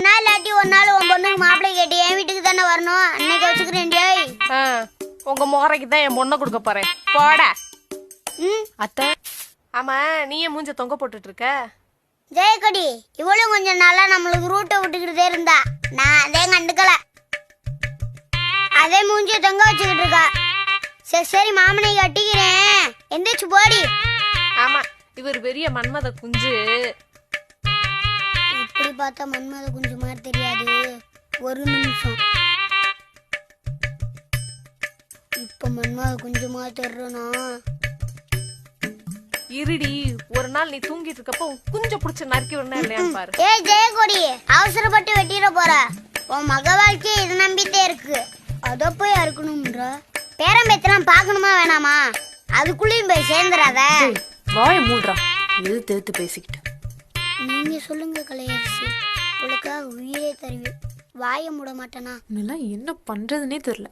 நாள் இல்லாட்டி ஒரு நாள் உன் பொண்ணுக்கு மாப்பிள்ளை கேட்டு என் வீட்டுக்கு தானே வரணும்? அன்னைக்கு வச்சுக்கிறேன் டேய் ஆ, உங்க முகரைக்கு தான் என் பொண்ணை கொடுக்க போறேன். போடா. ம்? அத்தை ஆமா நீ ஏன் மூஞ்ச தொங்க போட்டுட்டு இருக்க ஜெயக்கொடி இவளும் கொஞ்சம் நாளா நம்மளுக்கு ரூட்டை விட்டுக்கிட்டே இருந்தா. நான் அதே கண்டுக்கல. அதே மூஞ்சிய தொங்க வச்சுக்கிட்டு இருக்கா. சரி சரி மாமனை கட்டிக்கிறேன். எந்திரிச்சு போடி. ஆமா இவர் பெரிய மன்மத குஞ்சு. பார்த்தா மன்மத குஞ்சு மாதிரி தெரியாது. ஒரு நிமிஷம். இப்ப மன்மத குஞ்சு மாதிரி தெரிறனா இருடி ஒரு நாள் நீ தூங்கிட்டு இருக்கப்போ குஞ்ச புடிச்சு நறுக்கி விடணும் இல்லையான்னு பாரு. ஏய் ஜெயக்கொடி அவசரப்பட்டு வெட்டிட போற. உன் மக வாழ்க்கை இது நம்பிட்டே இருக்கு. அத போய் அறுக்கணும்ன்ற. பேரம்பேத்தெல்லாம் பார்க்கணுமா வேணாமா? அதுக்குள்ளேயும் போய் சேர்ந்துடாத. வாய மூடுறா எதிர்த்து எதிர்த்து பேசிக்கிட்டு. நீங்க சொல்லுங்க கலையரசி. உங்களுக்காக உயிரே தருவேன். வாய மூட மாட்டேனா? இதெல்லாம் என்ன பண்றதுனே தெரியல.